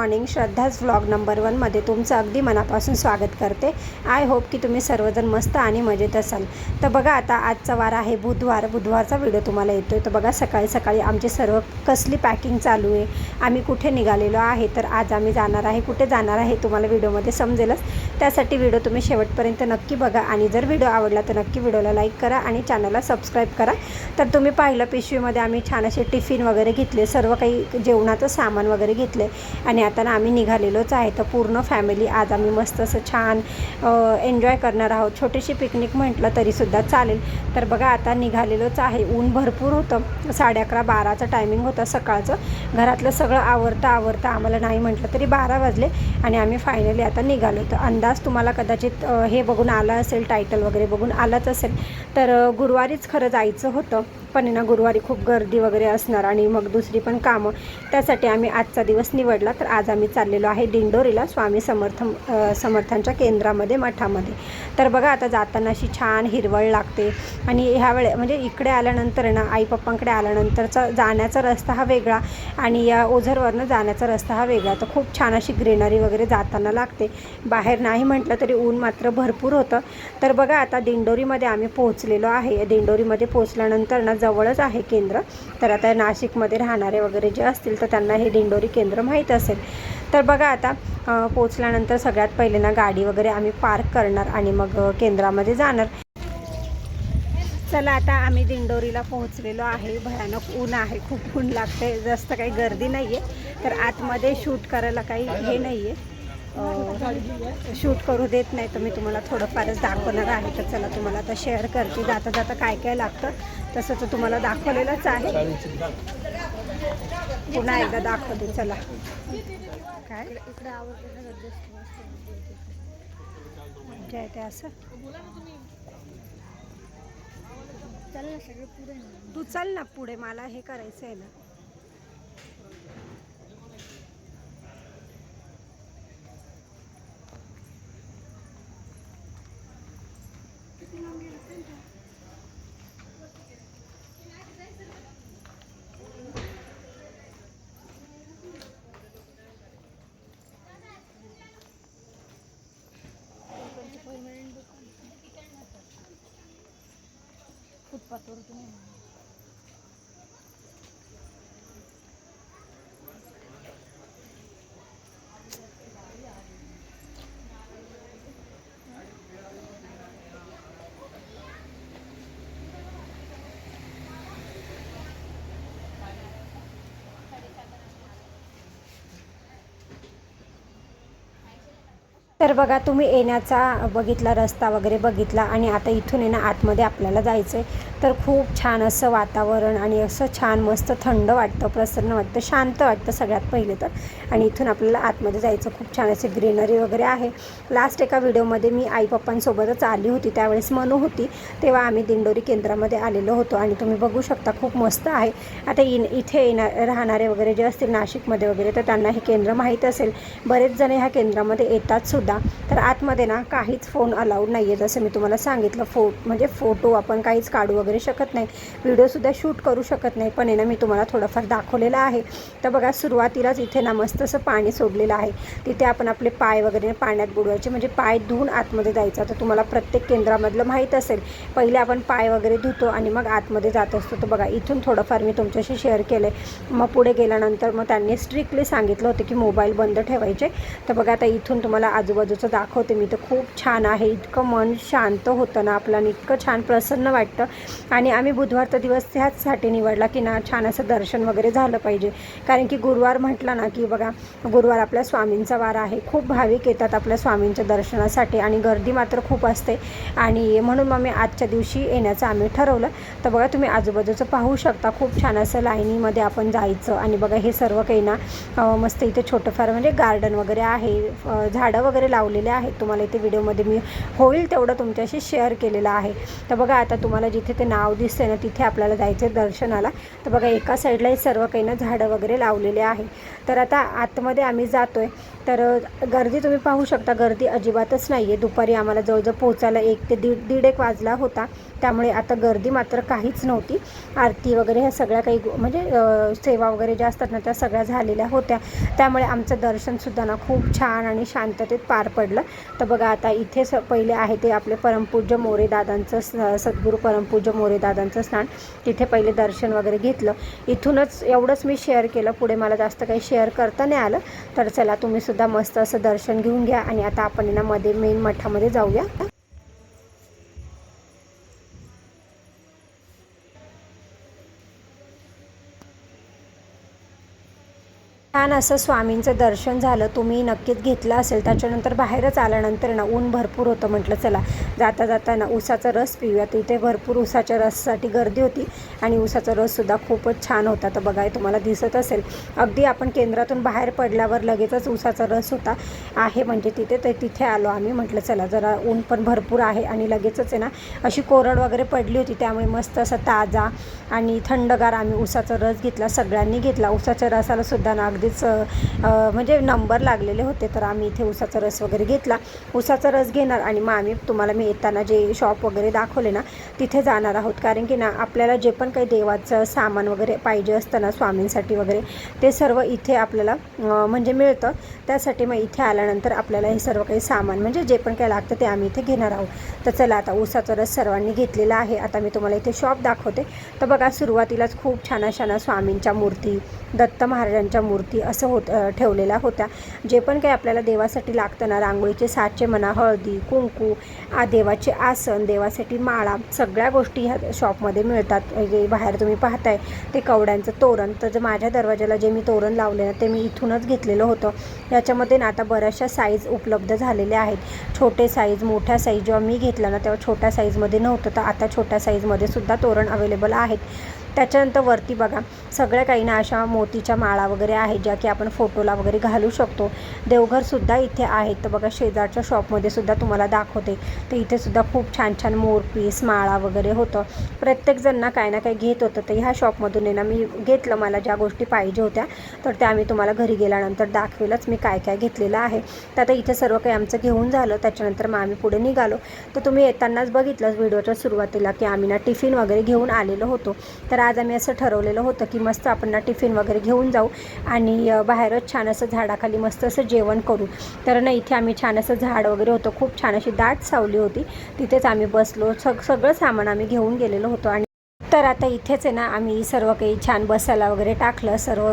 Morning श्रद्धाच vlog number वनमध्ये तुमचं अगदी मनापासून स्वागत करते. आय होप की तुम्ही सर्वजण मस्त आणि मजेत असाल. तर बघा आता आजचा वार आहे बुधवार. बुधवारचा व्हिडिओ तुम्हाला येतो आहे तर बघा सकाळी सकाळी आमची सर्व कसली पॅकिंग चालू आहे. आम्ही कुठे निघालेलो आहे? तर आज आम्ही जाणार आहे. कुठे जाणार आहे तुम्हाला व्हिडिओमध्ये समजेलच. त्यासाठी व्हिडिओ तुम्ही शेवटपर्यंत नक्की बघा. आणि जर व्हिडिओ आवडला तर नक्की व्हिडिओला लाईक करा आणि चॅनलला सबस्क्राईब करा. तर तुम्ही पाहिलं पिशवीमध्ये आम्ही छान असे टिफिन वगैरे घेतले. सर्व काही जेवणाचं सामान वगैरे घेतले आणि आता आम्ही निघालेलोच आहे. तर पूर्ण फॅमिली आज आम्ही मस्त असं छान एन्जॉय करणार आहोत. छोटीशी पिकनिक म्हटलं तरीसुद्धा चालेल. तर बघा आता निघालेलोच आहे. ऊन भरपूर होतं. साडे अकरा बाराचं टायमिंग होतं सकाळचं. घरातलं सगळं आवरता आवरता आम्हाला नाही म्हटलं तरी बारा वाजले आणि आम्ही फायनली आता निघालो. तर अंदाज तुम्हाला कदाचित हे बघून आला असेल टायटल वगैरे बघून आलाच असेल. तर गुरुवारीच खरं जायचं होतं. पण ना गुरुवारी खूप गर्दी वगैरे असणार आणि मग दुसरी पण कामं. त्यासाठी आम्ही आजचा दिवस निवडला. तर आज आम्ही चाललेलो आहे दिंडोरीला स्वामी समर्थ समर्थांच्या केंद्रामध्ये मठामध्ये. तर बघा आता जाताना अशी छान हिरवळ लागते. आणि ह्या वेळे म्हणजे इकडे आल्यानंतर ना आई पप्पांकडे आल्यानंतरचा जाण्याचा रस्ता हा वेगळा आणि या ओझरवरनं जाण्याचा रस्ता हा वेगळा. तर खूप छान अशी ग्रीनरी वगैरे जाताना लागते. बाहेर नाही म्हटलं तरी ऊन मात्र भरपूर होतं. तर बघा आता दिंडोरीमध्ये आम्ही पोहोचलेलो आहे. दिंडोरीमध्ये पोहोचल्यानंतर ना जवळच आहे केंद्र. तर आता नाशिकमध्ये राहणारे वगैरे जे असतील तर त्यांना हे दिंडोरी केंद्र माहीत असेल. तर बघा आता पोचल्यानंतर सगळ्यात पहिले ना गाडी वगैरे आम्ही पार्क करणार आणि मग केंद्रामध्ये जाणार. चला आता आम्ही दिंडोरीला पोहोचलेलो आहे. भयानक ऊन आहे. खूप ऊन लागते जास्त काही गर्दी नाही आहे तर आतमध्ये शूट करायला काही हे नाही आहे शूट करू देत नाही तर मी तुम्हाला थोडंफारच दाखवणार आहे. तर चला तुम्हाला आता शेअर करते. जाता जाता काय काय लागतं तसं तर तुम्हाला दाखवलेलंच आहे. पुन्हा एकदा दाखवते. चला. काय? मजा येते असं? तू चल ना पुढे. मला हे करायचं आहे ना. तर बघा तुम्ही येण्याचा बघितला रस्ता वगैरे बघितला आणि आता इथून आहे ना आतमध्ये आपल्याला जायचं आहे तर खूप छान असं वातावरण आणि असं छान मस्त थंड वाटतं प्रसन्न वाटतं शांत वाटतं सगळ्यात पहिले तर. आणि इथून आपल्याला आतमध्ये जायचं खूप छान असे ग्रीनरी वगैरे आहे. लास्ट एका व्हिडिओमध्ये मी आई पप्पांसोबतच आली होती त्यावेळेस मनू होती. तेव्हा आम्ही दिंडोरी केंद्रामध्ये आलेलो होतो आणि तुम्ही बघू शकता खूप मस्त आहे. आता इन इथे येणार राहणारे वगैरे जे असतील नाशिकमध्ये वगैरे तर त्यांना हे केंद्र माहीत असेल. बरेच जण ह्या केंद्रामध्ये येतात सुद्धा. तर आतमध्ये ना काहीच फोन अलाउड नाही आहे जसं मी तुम्हाला सांगितलं फो म्हणजे फोटो आपण काहीच काढू वगैरे शकत नाही. व्हिडिओसुद्धा शूट करू शकत नाही. पण आहे ना मी तुम्हाला थोडंफार दाखवलेलं आहे. तर बघा सुरुवातीलाच इथे ना मस्त असं पाणी सोडलेलं आहे. तिथे आपण आपले पाय वगैरे पाण्यात बुडवायचे. म्हणजे पाय धुवून आतमध्ये जायचा. तर तुम्हाला प्रत्येक केंद्रामधलं माहीत असेल. पहिले आपण पाय वगैरे धुतो आणि मग आतमध्ये जात असतो. तर बघा इथून थोडंफार मी तुमच्याशी शेअर केलं आहे मग पुढे गेल्यानंतर मग त्यांनी स्ट्रिक्टली सांगितलं होतं की मोबाईल बंद ठेवायचे. तर बघा आता इथून तुम्हाला आजूबाजूचं दाखवते मी. तर खूप छान आहे. इतकं मन शांत होतं ना आपलं आणि इतकं छान प्रसन्न वाटतं. आणि आम्ही बुधवारचा दिवस ह्याचसाठी निवडला की ना छान असं दर्शन वगैरे झालं पाहिजे. कारण की गुरुवार म्हटलं ना की बघा गुरुवार आपल्या स्वामींचा वार आहे. खूप भाविक येतात आपल्या स्वामींच्या दर्शनासाठी आणि गर्दी मात्र खूप असते. आणि म्हणून मग मी आजच्या दिवशी येण्याचं आम्ही ठरवलं. तर बघा तुम्ही आजूबाजूचं पाहू शकता. खूप छान असं लाईनीमध्ये आपण जायचं. आणि बघा हे सर्व काही ना मस्त इथे छोटंफार म्हणजे गार्डन वगैरे आहे. झाडं वगैरे लावलेले आहेत. तुम्हाला इथे व्हिडिओमध्ये मी होईल तेवढं तुमच्याशी शेअर केलेलं आहे. तर बघा आता तुम्हाला जिथे ते नाव दिसते ना तिथे आपल्याला जायचं आहे दर्शनाला. तर बघा एका साईडला हे सर्व काही ना झाडं वगैरे लावलेले आहे. तर आता आतमध्ये आम्ही जातो आहे तर गर्दी तुम्ही पाहू शकता गर्दी अजिबातच नाही आहे दुपारी आम्हाला जवळजवळ पोहोचायला एक ते दीड दीड एक वाजला होता. त्यामुळे आता गर्दी मात्र काहीच नव्हती. आरती वगैरे ह्या सगळ्या काही म्हणजे सेवा वगैरे ज्या असतात ना त्या सगळ्या झालेल्या होत्या. त्यामुळे आमचं दर्शनसुद्धा ना खूप छान आणि शांततेत पार पडलं. तर बघा आता इथे स पहिले आहे ते आपले परमपूज्य मोरे दादांचं स- सद्गुरू परमपूज्य मोरे दादांचं स्नान. तिथे पहिले दर्शन वगैरे घेतलं. इथूनच एवढंच मी शेअर केलं. पुढे मला जास्त काही शेअर करता नाही आलं. तर चला तुम्ही सुद्धा मस्त असं दर्शन घेऊन घ्या. आणि आता आपण ना मध्ये मेन मठामध्ये जाऊया. छान असं स्वामींचं दर्शन झालं तुम्ही नक्कीच घेतलं असेल. त्याच्यानंतर बाहेरच आल्यानंतर ना ऊन भरपूर होतं म्हटलं चला जाता जाता ना ऊसाचा रस पिऊया. तिथे भरपूर ऊसाच्या रससाठी गर्दी होती आणि ऊसाचा रससुद्धा खूपच छान होता. तर बघाय तुम्हाला दिसत असेल. अगदी आपण केंद्रातून बाहेर पडल्यावर लगेचच ऊसाचा रस होता. आहे म्हणजे तिथे तर तिथे आलो आम्ही. म्हटलं चला जरा ऊन पण भरपूर आहे. आणि लगेचच आहे ना अशी कोरड वगैरे पडली होती. त्यामुळे मस्त असा ताजा आणि थंडगार आम्ही ऊसाचा रस घेतला सगळ्यांनी घेतला. ऊसाच्या रसाला सुद्धा ना अगदीच म्हणजे नंबर लागलेले होते तर आम्ही इथे उसाचा रस वगैरे घेतला. उसाचा रस घेणार आणि मग आम्ही तुम्हाला मी येताना जे शॉप वगैरे दाखवले ना तिथे जाणार आहोत. कारण की ना आपल्याला जे पण काही देवाचं सामान वगैरे पाहिजे असतं ना स्वामींसाठी वगैरे ते सर्व इथे आपल्याला म्हणजे मिळतं. त्यासाठी मग इथे आल्यानंतर आपल्याला हे सर्व काही सामान म्हणजे जे पण काही लागतं ते आम्ही इथे घेणार आहोत. तर चला आता उसाचा रस सर्वांनी घेतलेला आहे. आता मी तुम्हाला इथे शॉप दाखवते. तर बघा सुरुवातीलाच खूप छान छान स्वामींच्या मूर्ती दत्त महाराजांच्या मूर्ती असं होत ठेवलेल्या होत्या. जे पण काही आपल्याला देवासाठी लागतं ना रांगोळीचे साचे म्हणा हळदी कुंकू आ देवाचे आसन देवासाठी माळा सगळ्या गोष्टी ह्या शॉपमध्ये मिळतात. जे बाहेर तुम्ही पाहताय ते कवड्यांचं तोरण. तर जे माझ्या दरवाजाला जे मी तोरण लावले ना ते मी इथूनच घेतलेलं होतं. याच्यामध्ये ना आता बऱ्याचशा साईज उपलब्ध झालेल्या आहेत. छोटे साईज मोठ्या साईज जेव्हा मी घेतला ना तेव्हा छोट्या साईजमध्ये नव्हतं. तर आता छोट्या साईजमध्ये सुद्धा तोरण अवेलेबल आहेत. त्याच्यानंतर वरती बघा सगळ्या काही ना अशा मोतीच्या माळा वगैरे आहेत ज्या की आपण फोटोला वगैरे घालू शकतो. देवघरसुद्धा इथे आहेत. तर बघा शेजारच्या शॉपमध्ये सुद्धा तुम्हाला दाखवते. तर इथे सुद्धा खूप छान छान मोरपीस माळा वगैरे होतं. प्रत्येकजण ना काही ना काही घेत होतं. तर ह्या शॉपमधून आहे ना मी घेतलं मला ज्या गोष्टी पाहिजे होत्या तर त्या मी तुम्हाला घरी गेल्यानंतर दाखवेलच. मी काय काय घेतलेलं आहे. तर आता इथे सर्व काही आमचं घेऊन झालं. त्याच्यानंतर मग आम्ही पुढे निघालो. तर तुम्ही येतानाच बघितलं व्हिडिओच्या सुरुवातीला की आम्ही ना टिफिन वगैरे घेऊन आलेलो होतो. तर आज आम्ही असं ठरवलेलं होतं की मस्त आपण ना टिफिन वगैरे घेऊन जाऊ आणि बाहेरच छान असं झाडाखाली मस्त असं जेवण करू. तर ना इथे आम्ही छान असं झाड वगैरे होतं. खूप छान अशी दाट सावली होती. तिथेच आम्ही बसलो. सग सगळं सामान आम्ही घेऊन गेलेलो होतो आणि तर आता इथेच आहे ना आम्ही सर्व काही छान बसायला वगैरे टाकलं सर्व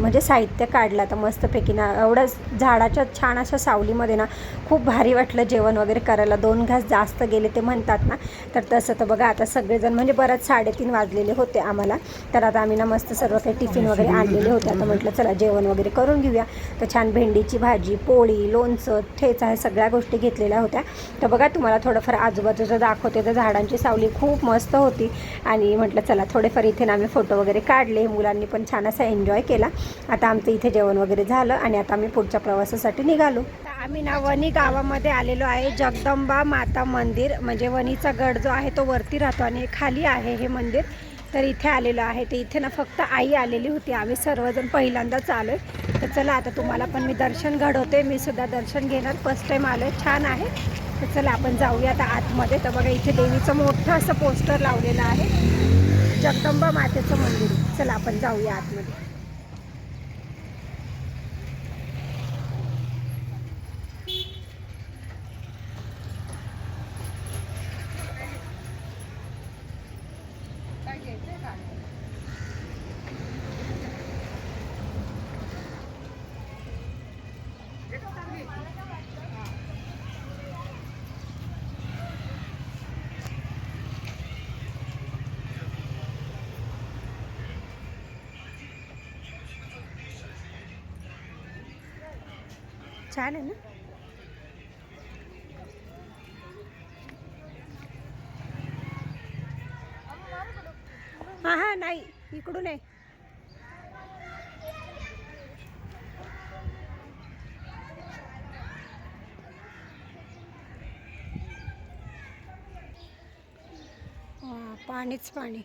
म्हणजे साहित्य काढलं. आता मस्तपैकी ना एवढं झाडाच्या छान अशा सावलीमध्ये ना खूप भारी वाटलं जेवण वगैरे करायला. दोन घास जास्त गेले ते म्हणतात ना. तर तसं तर बघा आता सगळेजण म्हणजे बरंच साडेतीन वाजलेले होते आम्हाला. तर आता आम्ही ना मस्त सर्व काही टिफिन वगैरे आणलेले होते. आता म्हटलं चला जेवण वगैरे करून घेऊया. तर छान भेंडीची भाजी पोळी लोणचं ठेचा ह्या सगळ्या गोष्टी घेतलेल्या होत्या. तर बघा तुम्हाला थोडंफार आजूबाजूचं दाखवते. तर झाडांची सावली खूप मस्त होती. आणि म्हटलं चला थोडेफार इथे ना आम्ही फोटो वगैरे काढले मुलांनी पण छान असा एन्जॉय केला. आता आमचं इथे जेवण वगैरे झालं आणि आता आम्ही पुढच्या प्रवासासाठी निघालो. आम्ही ना वणी गावामध्ये आलेलो आहे जगदंबा माता मंदिर. म्हणजे वणीचा गड जो आहे तो वरती राहतो आणि खाली आहे हे मंदिर. तर इथे आलेलो आहे. तर इथे ना फक्त आई आलेली होती. आम्ही सर्वजण पहिल्यांदाच आलो आहे तर चला आता तुम्हाला पण मी दर्शन घडवते. मी सुद्धा दर्शन घेणार. फर्स्ट टाईम आलो छान आहे. तर चला आपण जाऊया आता आतमध्ये. तर बघा इथे देवीचं मोठं असं पोस्टर लावलेलं आहे. जगदंबा मातेचं मंदिर. चला आपण जाऊया आतमध्ये. छान आहे ना? हां हां नाही इकडून आहे. हां पाणीच पाणी.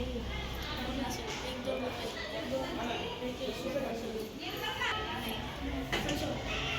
नाही एक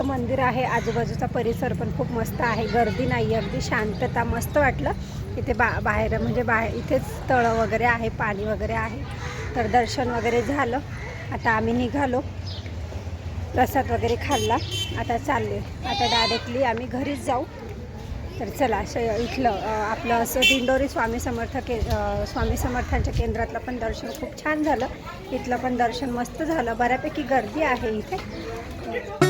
दोन मंदिर आहे. आजूबाजूचा परिसर पण खूप मस्त आहे. गर्दी नाही अगदी शांतता मस्त वाटलं. इथे बा बाहेर म्हणजे बाहेर इथेच तळं वगैरे आहे पाणी वगैरे आहे. तर दर्शन वगैरे झालं. आता आम्ही निघालो. प्रसाद वगैरे खाल्ला. आता चालले आता डायरेक्टली आम्ही घरीच जाऊ. तर चला श इथलं आपलं असं दिंडोरी स्वामी समर्थ के स्वामी समर्थांच्या केंद्रातलं पण दर्शन खूप छान झालं. इथलं पण दर्शन मस्त झालं. बऱ्यापैकी गर्दी आहे इथे.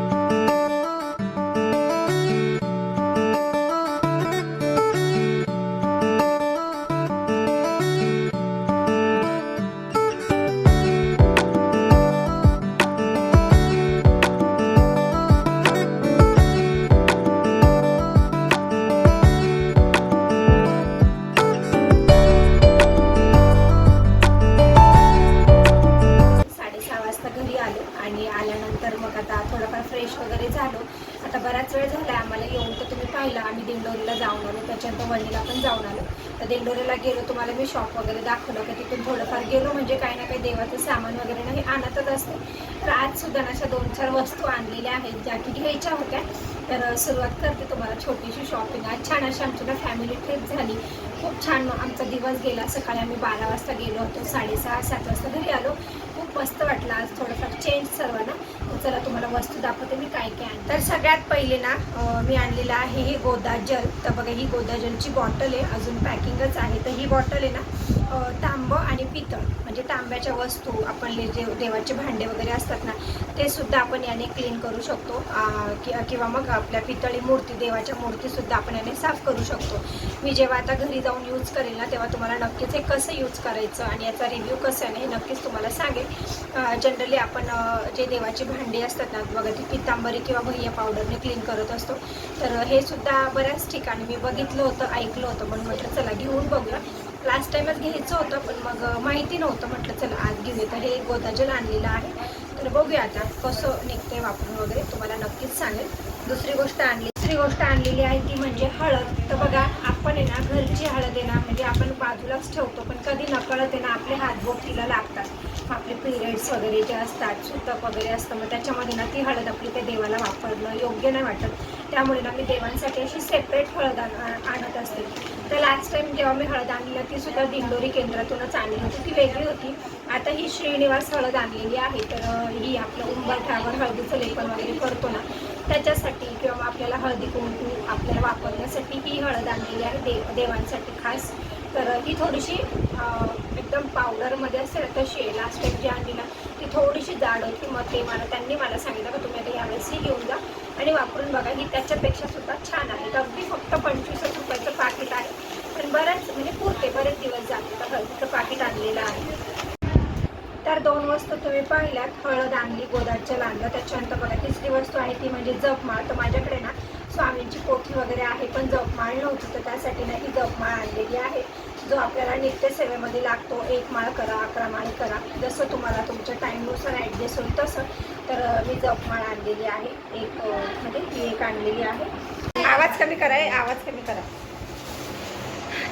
राहिला आम्ही दिंडोरीला जाऊन आलो. त्याच्यानंतर वणीला पण जाऊन आलो. तर दिंडोरीला गेलो. तुम्हाला मी शॉप वगैरे दाखवलं की? तिथून थोडंफार गेलो. म्हणजे काही ना काही देवाचं सामान वगैरे नाही आणतच असते. तर आज सुद्धा ना अशा दोन चार वस्तू आणलेल्या आहेत ज्या की घ्यायच्या होत्या. तर सुरुवात करते तुम्हाला छोटीशी शॉपिंग आज छान अशी आमची ना फॅमिली ट्रिप झाली. खूप छान आमचा दिवस गेला. सकाळी आम्ही बारा वाजता गेलो होतो. साडेसहा सात वाजता घरी आलो. खूप मस्त वाटला आज थोडंफार चेंज सर्वांना. तर चला तुम्हाला वस्तू दाखवते मी काय काय आणते. तर सगळ्यात पहिले ना मी आणलेलं आहे हे गोदाजल. तर बघा ही गोदाजलची बॉटल आहे. अजून पॅकिंगच आहे. तर ही बॉटल आहे ना तांबं आणि पितळ म्हणजे तांब्याच्या वस्तू आपण देव जे देवाचे भांडे वगैरे असतात ना ते सुद्धा आपण याने क्लीन करू शकतो. किंवा मग आपल्या पितळी मूर्ती देवाच्या मूर्तीसुद्धा आपण याने साफ करू शकतो. मी जेव्हा आता घरी जाऊन यूज करेल ना तेव्हा तुम्हाला नक्कीच हे कसं यूज करायचं आणि याचा रिव्ह्यू कसा आहे ना हे नक्कीच तुम्हाला सांगेल. जनरली आपण जे देवाची भांडी असतात ना बघा ती पितांबरी किंवा भैया पावडरने क्लीन करत असतो. तर हे सुद्धा बऱ्याच ठिकाणी मी बघितलं होतं ऐकलं होतं. म्हणून म्हटलं चला घेऊन बघूया. लास्ट टाईमच घ्यायचं होतं पण मग माहिती नव्हतं. म्हटलं चला आज घेऊया. तर हे गोदाजल आणलेलं आहे. तर बघूया आता कसं निघतंय वापरून वगैरे. तुम्हाला नक्कीच सांगेल दुसरी गोष्ट आणली दुसरी गोष्ट आणलेली आहे ती म्हणजे हळद. तर बघा आपण आहे ना घरची हळद आहे ना म्हणजे आपण बाजूलाच ठेवतो पण कधी नकळत आहे ना आपले हात बोटीला लागतात. आपले पिरियड्स वगैरे जे असतात सुतक वगैरे असतं मग त्याच्यामध्ये ना ती हळद आपली त्या देवाला वापरणं योग्य नाही वाटत. त्यामुळे ना मी देवांसाठी अशी सेपरेट हळद आण- आणत असते. तर लास्ट टाइम जेव्हा मी हळद आणली ती सुद्धा दिंडोरी केंद्रातूनच आणली होती. ती वेगळी होती. आता ही श्रीनिवास हळद आणलेली आहे. तर ही आपलं उंबरठ्यावर हळदीचं लेपन वगैरे करतो ना त्याच्यासाठी किंवा आपल्याला हळदी कुंकू आपल्याला वापरण्यासाठी ही हळद आणलेली आहे देव देवांसाठी खास. तर ही थोडीशी एकदम पावडरमध्ये असेल तशी आहे लास्ट टाइम जी आणली ना ती थोडीशी जाड होती. मग ते मला त्यांनी मला सांगितलं का तुम्ही आता यावेळेस ही घेऊन जा आणि वापरून बघा. ही त्याच्यापेक्षा सुद्धा छान आहे. अगदी फक्त पंचवीस रुपयाचं बरंच म्हणजे पुरते बरेच दिवस जाते. तर हळदीचं पाकिट आणलेलं आहे. तर दोन वस्तू तुम्ही पाहिल्यात. हळद आणली गोदाच्या आणलं त्याच्यानंतर बघा तिसरी वस्तू आहे ती म्हणजे जपमाळ. तर माझ्याकडे ना स्वामींची पोथी वगैरे आहे पण जपमाळ नव्हती. तर त्यासाठी ना ही जपमाळ आणलेली आहे. जो आपल्याला नित्यसेवेमध्ये लागतो एक माळ करा अकरा माळ करा. जसं तुम्हाला तुमच्या टाईमनुसार ॲडजस्ट होईल तसं. तर मी जपमाळ आणलेली आहे. एक म्हणजे ही एक आणलेली आहे. आवाज कमी करा आवाज कमी करा.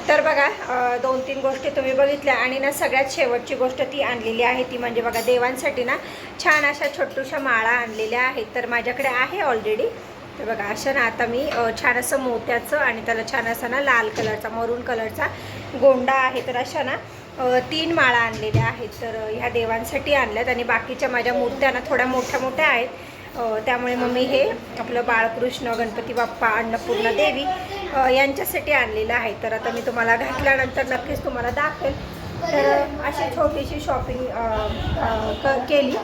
तर बघा दोन तीन गोष्टी तुम्ही बघितल्या आणि ना सगळ्यात शेवटची गोष्ट ती आणलेली आहे. ती म्हणजे बघा देवांसाठी ना छान अशा छोटूशा माळा आणलेल्या आहेत. तर माझ्याकडे आहे ऑलरेडी तर बघा अशा ना आता मी छान असं मोत्याचं आणि त्याला छान असा ना लाल कलरचा मरून कलरचा गोंडा आहे. तर अशा ना तीन माळा आणलेल्या आहेत. तर ह्या देवांसाठी आणल्यात आणि बाकीच्या माझ्या मूर्त्या ना थोड्या मोठ्या मोठ्या आहेत. त्यामुळे मग मी हे आपलं बाळकृष्ण गणपती बाप्पा अन्नपूर्णा देवी यांच्यासाठी आणलेलं आहे. तर आता मी तुम्हाला घातल्यानंतर नक्कीच तुम्हाला दाखवेल. तर अशी छोटीशी शॉपिंग केली.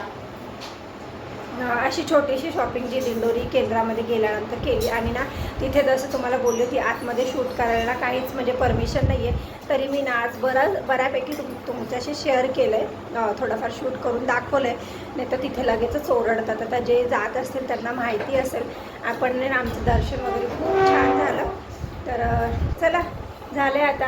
अशी छोटीशी शॉपिंग जी दिंडोरी केंद्रामध्ये गेल्यानंतर केली. आणि ना तिथे जसं तुम्हाला बोलली होती आतमध्ये शूट करायला काहीच म्हणजे परमिशन नाही आहे तरी मी ना आज बराच बऱ्यापैकी तुम तुमच्याशी शेअर केलं आहे थोडंफार शूट करून दाखवलं आहे नाही तर तिथे लगेचच ओरडतात. आता जे जात असतील त्यांना माहिती असेल. आपण ना आमचं दर्शन वगैरे खूप छान झालं. तर चला झाले आता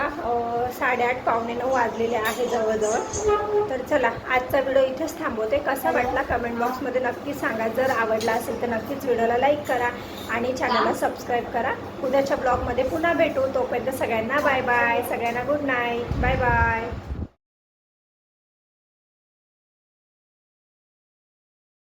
साडेआठ पावणे नऊ वाजलेले आहे जवळजवळ. तर चला आजचा व्हिडिओ इथेच थांबवते. कसा वाटला कमेंट बॉक्समध्ये नक्की सांगा. जर आवडला असेल तर नक्कीच व्हिडिओला लाईक करा आणि चॅनलला सबस्क्राईब करा. उद्याच्या ब्लॉगमध्ये पुन्हा भेटू. तोपर्यंत सगळ्यांना बाय बाय सगळ्यांना गुड नाईट बाय बाय